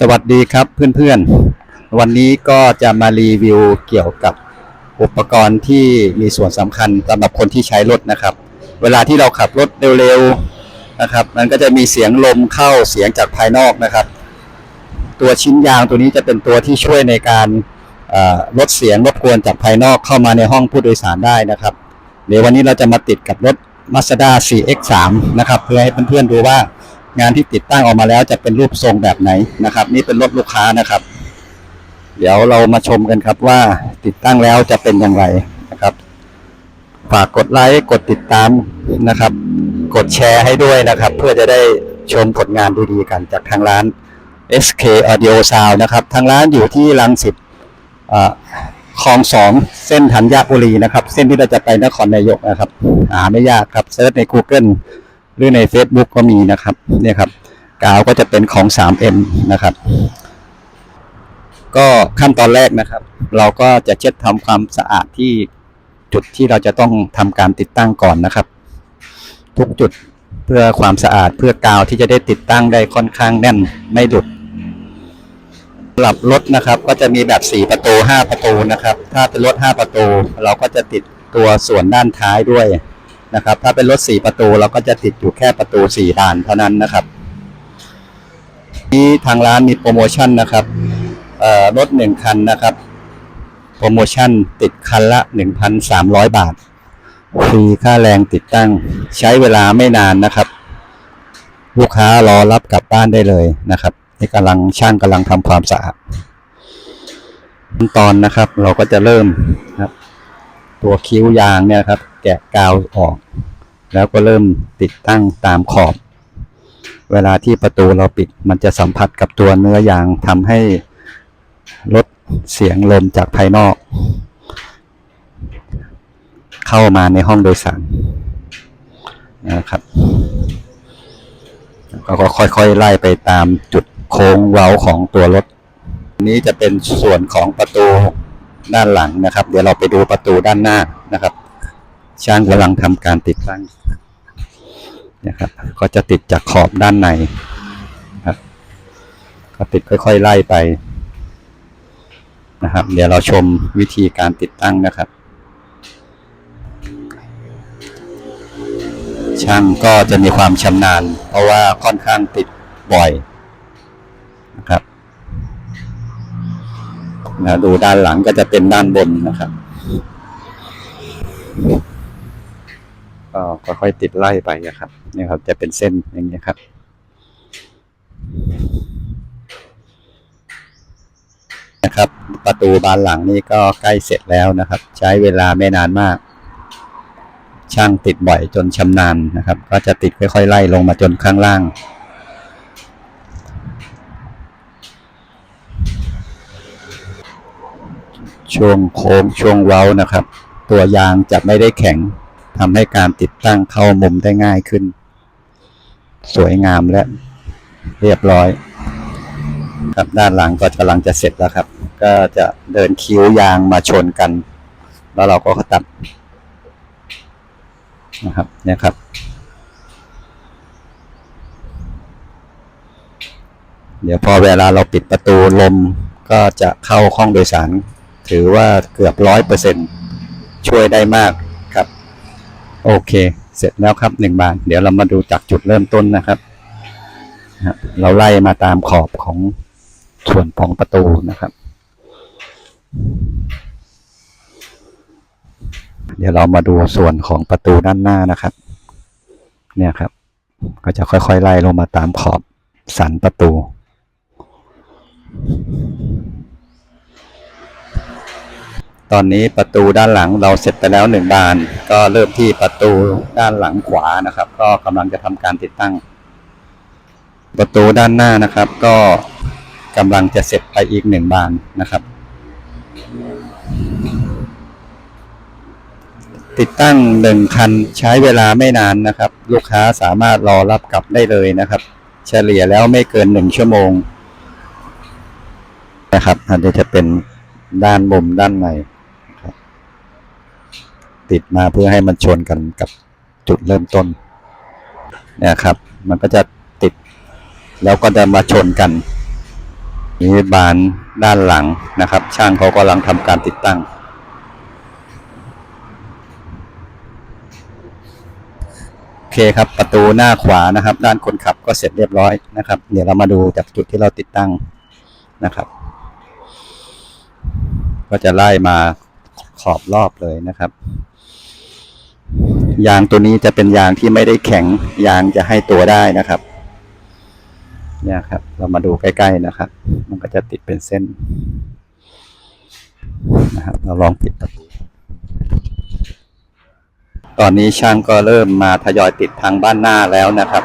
สวัสดีครับเพื่อนๆ วันนี้ก็จะมารีวิวเกี่ยวกับอุปกรณ์ที่มีส่วนสำคัญสำหรับคนที่ใช้รถนะครับ เวลาที่เราขับรถเร็วๆนะครับ มันก็จะมีเสียงลมเข้าเสียงจากภายนอกนะครับ ตัวชิ้นยางตัวนี้จะเป็นตัวที่ช่วยในการลดเสียงรบกวนจากภายนอกเข้ามาในห้องผู้โดยสารได้นะครับ เดี๋ยววันนี้เราจะมาติดกับรถ Mazda 4X3 นะครับเพื่อให้เพื่อนๆดูว่า งานที่ติดตั้งออกมาแล้วจะเป็นรูปทรงแบบไหนนะครับ นี่เป็นรถลูกค้านะครับ เดี๋ยวเรามาชมกันครับว่าติดตั้งแล้วจะเป็นอย่างไรนะครับ ฝากกดไลค์กดติดตามนะครับ กดแชร์ให้ด้วยนะครับ เพื่อจะได้ชมผลงานดีๆกันจากทางร้าน SK Audio Sound นะครับทางร้านอยู่ที่รังสิตคลองสองเส้นธัญบุรีนะครับ เส้นที่เราจะไปนครนายกนะครับหาไม่ยากครับเซิร์ชใน Google หรือใน Facebook ก็มีนะครับเนี่ยครับกาวก็จะเป็นของ 3M นะครับ ก็ขั้นตอนแรกนะครับ เราก็จะเช็ดทำความสะอาดที่จุดที่เราจะต้องทำการติดตั้งก่อนนะครับ ทุกจุดเพื่อความสะอาดเพื่อกาวที่จะได้ติดตั้งได้ค่อนข้างแน่นไม่หลุดสำหรับรถนะครับก็จะมีแบบ 4 ประตู 5 ประตูนะครับ ถ้าเป็นรถ 5 ประตู เราก็จะติดตัวส่วนด้านท้ายด้วย นะครับ ถ้าเป็นรถ4ประตูเราก็จะติดอยู่แค่ประตู4บานเท่านั้นนะครับนี้ทางร้านมีโปรโมชั่นนะครับเอ่อรถ1คันนะครับ โปรโมชั่นติดคันละ 1,300 บาท ฟรีค่าแรงติดตั้งใช้เวลาไม่นานนะครับ ลูกค้ารอรับกลับบ้านได้เลยนะครับนี่กำลังช่างกำลังทำความสะอาดขั้นตอนนะครับ เราก็จะเริ่มครับ ตัวคิ้วยางเนี่ยครับ แกะกาวออก แล้วก็เริ่มติดตั้งตามขอบ เวลาที่ประตูเราปิดมันจะสัมผัสกับตัวเนื้อยางทำให้ลดเสียงลมจากภายนอก เข้ามาในห้องโดยสารนะครับก็ค่อยๆไล่ไปตามจุดโค้งเว้าของตัวรถ นี้จะเป็นส่วนของประตูด้านหลังนะครับ เดี๋ยวเราไปดูประตูด้านหน้านะครับ ช่างกำลังทำการติดตั้งนะครับ ก็จะติดจากขอบด้านในครับ ก็ติดค่อยๆไล่ไปนะครับ เดี๋ยวเราชมวิธีการติดตั้งนะครับ ช่างก็จะมีความชำนาญ เพราะว่าค่อนข้างติดบ่อยนะครับนะดูด้านหลังก็จะเป็นด้านบนนะครับ ก็ค่อยๆติดไล่ไปนะครับนี่ครับ จะเป็นเส้นอย่างนี้ยครับ นะครับ ประตูบานหลังนี่ก็ใกล้เสร็จแล้วนะครับ ใช้เวลาไม่นานมาก ช่างติดบ่อยจนชำนาญนะครับ ก็จะติดค่อยๆไล่ลงมาจนข้างล่างช่วงโค้งช่วงเว้านะครับ ตัวยางจะไม่ได้แข็ง ทำให้การติดตั้งเข้ามุมได้ง่ายขึ้น สวยงามและเรียบร้อย ครับด้านหลังก็กำลังจะเสร็จแล้วครับ ก็จะเดินคิ้วยางมาชนกัน แล้วเราก็ตัดนะครับเนี่ยครับ เดี๋ยวพอเวลาเราปิดประตูลมก็จะเข้าห้องโดยสาร ถือว่าเกือบร้อยเปอร์เซ็นช่วยได้มาก โอเค เสร็จแล้วครับหนึ่งบาน เดี๋ยวเรามาดูจากจุดเริ่มต้นนะครับ เราไล่มาตามขอบของส่วนของประตูนะครับ เดี๋ยวเรามาดูส่วนของประตูด้านหน้านะครับ เนี่ยครับ ก็จะค่อยๆไล่ลงมาตามขอบสันประตู ตอนนี้ประตูด้านหลังเราเสร็จไปแล้วหนึ่งบาน ก็เริ่มที่ประตูด้านหลังขวานะครับ ก็กำลังจะทำการติดตั้ง ประตูด้านหน้านะครับ ก็กำลังจะเสร็จไปอีกหนึ่งบานนะครับ ติดตั้งหนึ่งคันใช้เวลาไม่นานนะครับ ลูกค้าสามารถรอรับกลับได้เลยนะครับ เฉลี่ยแล้วไม่เกินหนึ่งชั่วโมงนะครับอันนี้จะเป็นด้านมุมด้านใน ติดมาเพื่อให้มันชนกันกับจุดเริ่มต้นเนี่ยครับ มันก็จะติด แล้วก็จะมาชนกันนี่บานด้านหลังนะครับ ช่างเขากำลังทำการติดตั้ง โอเคครับประตูหน้าขวานะครับ ด้านคนขับก็เสร็จเรียบร้อยนะครับ เดี๋ยวเรามาดูจากจุดที่เราติดตั้งนะครับ ก็จะไล่มาขอบรอบเลยนะครับ ยางตัวนี้จะเป็นยางที่ไม่ได้แข็ง ยางจะให้ตัวได้นะครับ เนี่ยครับ เรามาดูใกล้ๆนะครับ มันก็จะติดเป็นเส้นนะครับ เราลองปิดประตูตอนนี้ช่างก็เริ่มมาทยอยติดทางบ้านหน้าแล้วนะครับ